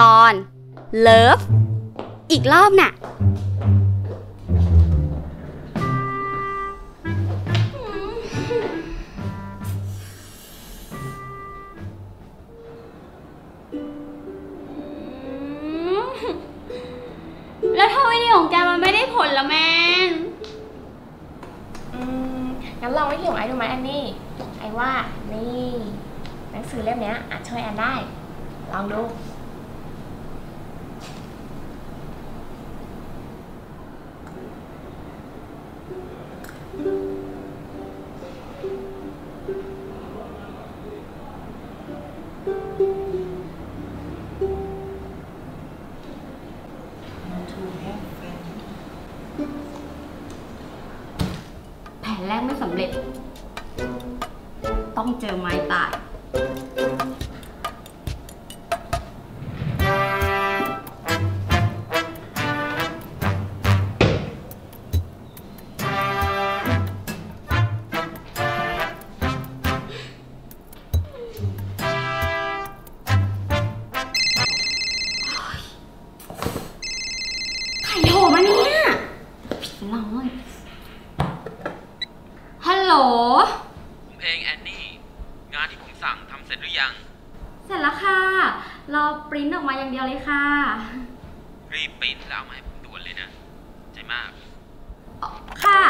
ตอนเลิฟอีกรอบน่ะ แล้วทำไมนี่ของแกมันไม่ได้ผลละแมนอืมงั้นลองวิธีของไอ้ดูไหมอันนี้ไอ้ว่านี่ หนังสือเล่มเนี้ยอาจช่วยแอนได้ ลองดู แผนแรกไม่สำเร็จ ต้องเจอไม้ตาย ร็จแล้วค่ะ รอปริ้นออกมาอย่างเดียวเลยค่ะ รีบปริ้นแล้วเอามาให้ผมด่วนเลยนะ ใจมากอ๋อค่ะ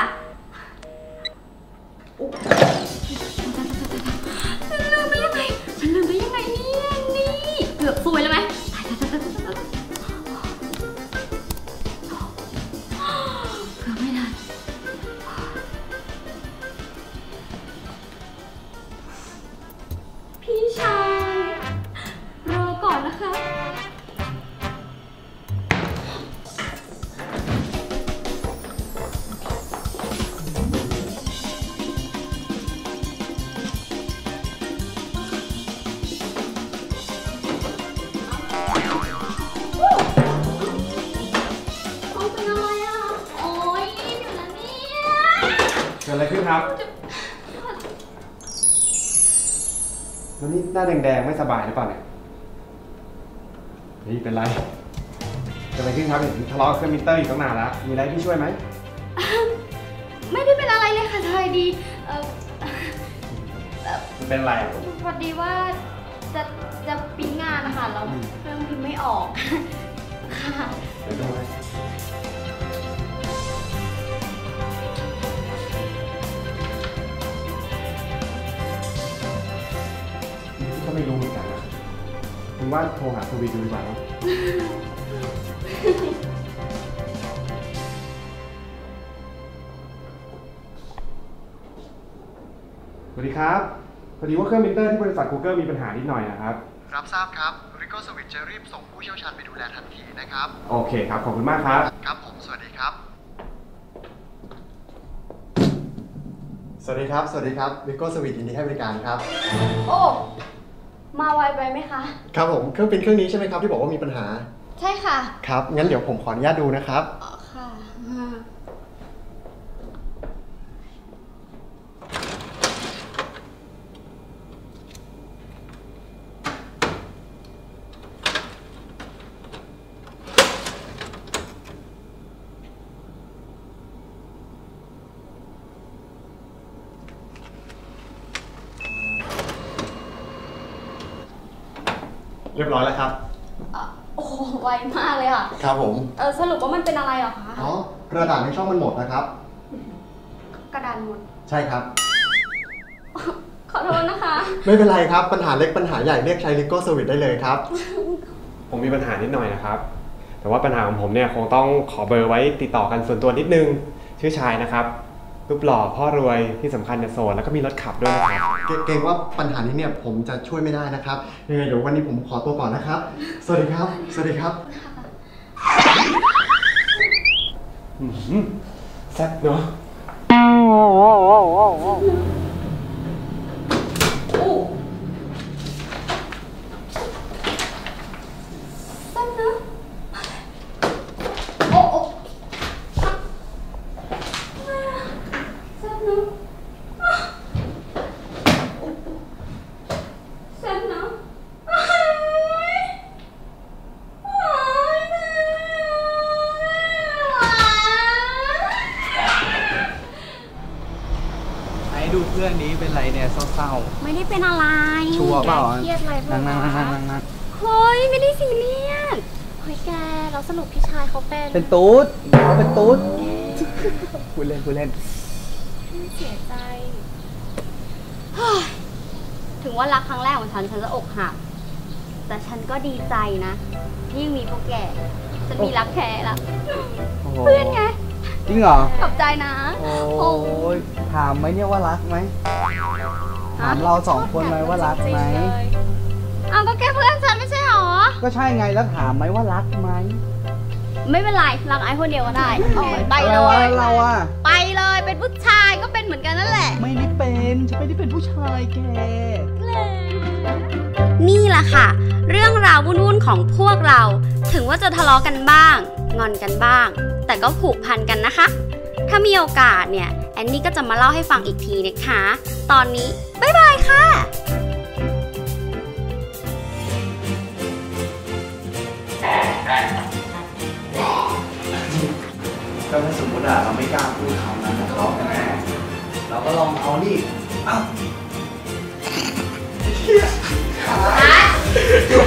กิดอะไรขึ้นครับวันนี้หน้าแดงๆไม่สบายหรือเปล่าเนี่ยนี่เป็นไรเกิดอะไรขึ้นครับเห็นทะเลาะกับเครื่องมิเตอร์อยู่ตั้งนานแล้ว มีอะไรให้พี่ช่วยไหม ไม่ได้เป็นอะไรเลยค่ะสบายดีเออมันเป็นอะไรอะพอดีว่าจะจะปริ้นงานนะคะแล้วอืมเครื่องพิมพ์ไม่ออกค่ะเดี๋ยวดู ไม่รู้เหมือนกันนะผมว่าโทรหาสวีดูดีกว่าเนอะสวัสดีครับ พอดีว่าเครื่องมิเตอร์ที่บริษัท Google มีปัญหานิดหน่อยนะครับ รับทราบครับ r i c o Service จะรีบส่งผู้เชี่ยวชาญไปดูแลทันทีนะครับ โอเคครับ ขอบคุณมากครับ ครับผม สวัสดีครับ สวัสดีครับ สวัสดีครับ r i c o Service ยินดีให้บริการครับ โอ้ มาไวไปไหมคะ ครับผมเครื่องปริ้นเครื่องนี้ใช่ไหมครับที่บอกว่ามีปัญหา ใช่ค่ะ ครับงั้นเดี๋ยวผมขออนุญาตดูนะครับ อ๋อค่ะ เรียบร้อยแล้วครับอะโอ้โหไวมากเลยค่ะ ครับผม เออสรุปว่ามันเป็นอะไรเหรอคะอ๋อกระดาษในช่องมันหมดนะครับ กระดานหมด ใช่ครับ ขอโทษนะคะ ไม่เป็นไรครับ ปัญหาเล็กปัญหาใหญ่เรียกใช้ r i c o Service ได้เลยครับ ผมมีปัญหานิดหน่อยนะครับ แต่ว่าปัญหาของผมเนี่ยคงต้องขอเบอร์ไว้ติดต่อกันส่วนตัวนิดนึง ชื่อชายนะครับ รูปหล่อพ่อรวยที่สำคัญเนี่ยโสดแล้วก็มีรถขับด้วยนะครับ เกเกรงว่าปัญหานี้เนี่ยผมจะช่วยไม่ได้นะครับยังไงเดี๋ยววันนี้ผมขอตัวก่อนนะครับ สวัสดีครับ สวัสดีครับ อืมแซ่บเนาะแป๊บนึงโอ้โอ้แป๊บนึงแป๊บนึง เป็นไรเนี่ยเศร้าไม่ได้เป็นอะไรๆชัวร์เปล่าเครียดอะไรเปนั่ล่างนั่งนั่งคะนั่งนั่งเฮ้ยไม่ได้ซีเรียสเฮ้ยแกแล้วสรุปพี่ชายเขาเป็นเป็นตูดเขาเป็นตูดพูดเล่นพูดเล่น เสียใจถึงว่ารักครั้งแรกของฉันฉันจะอกหัก แต่ฉันก็ดีใจนะที่ยังมีพวกแกฉันมีรักแท้ละโอ้โห เพื่อนไง จริงเหรอ ขอบใจนะ โอ้ยถามไหมเนี่ยว่ารักไหม ถามเราสองคนไหมว่ารักไหมจริงๆเลยเอาก็แกเพื่อนฉันไม่ใช่หรอ ก็ใช่ไงแล้วถามไหมว่ารักไหม ไม่เป็นไรรักไอ้คนเดียวก็ได้อ๋อไปเลอะไรยวะเราอะไปเลยเป็นผู้ชายก็เป็นเหมือนกันนั่นแหละ ไม่ได้เป็นฉันไม่ได้เป็นผู้ชายแกนี่แหละค่ะ เรื่องราววุ่นๆของพวกเรา ถึงว่าจะทะเลาะกันบ้าง งอนกันบ้าง แต่ก็ผูกพันกันนะคะ ถ้ามีโอกาสเนี่ย แอนนี่ก็จะมาเล่าให้ฟังอีกทีนะคะ ตอนนี้ บ๊ายบายค่ะก็ถ้าสมมติอะเราไม่กล้าพูดคำนั้นกับเขาแน่เราก็ลองเอานี่เอ้าเ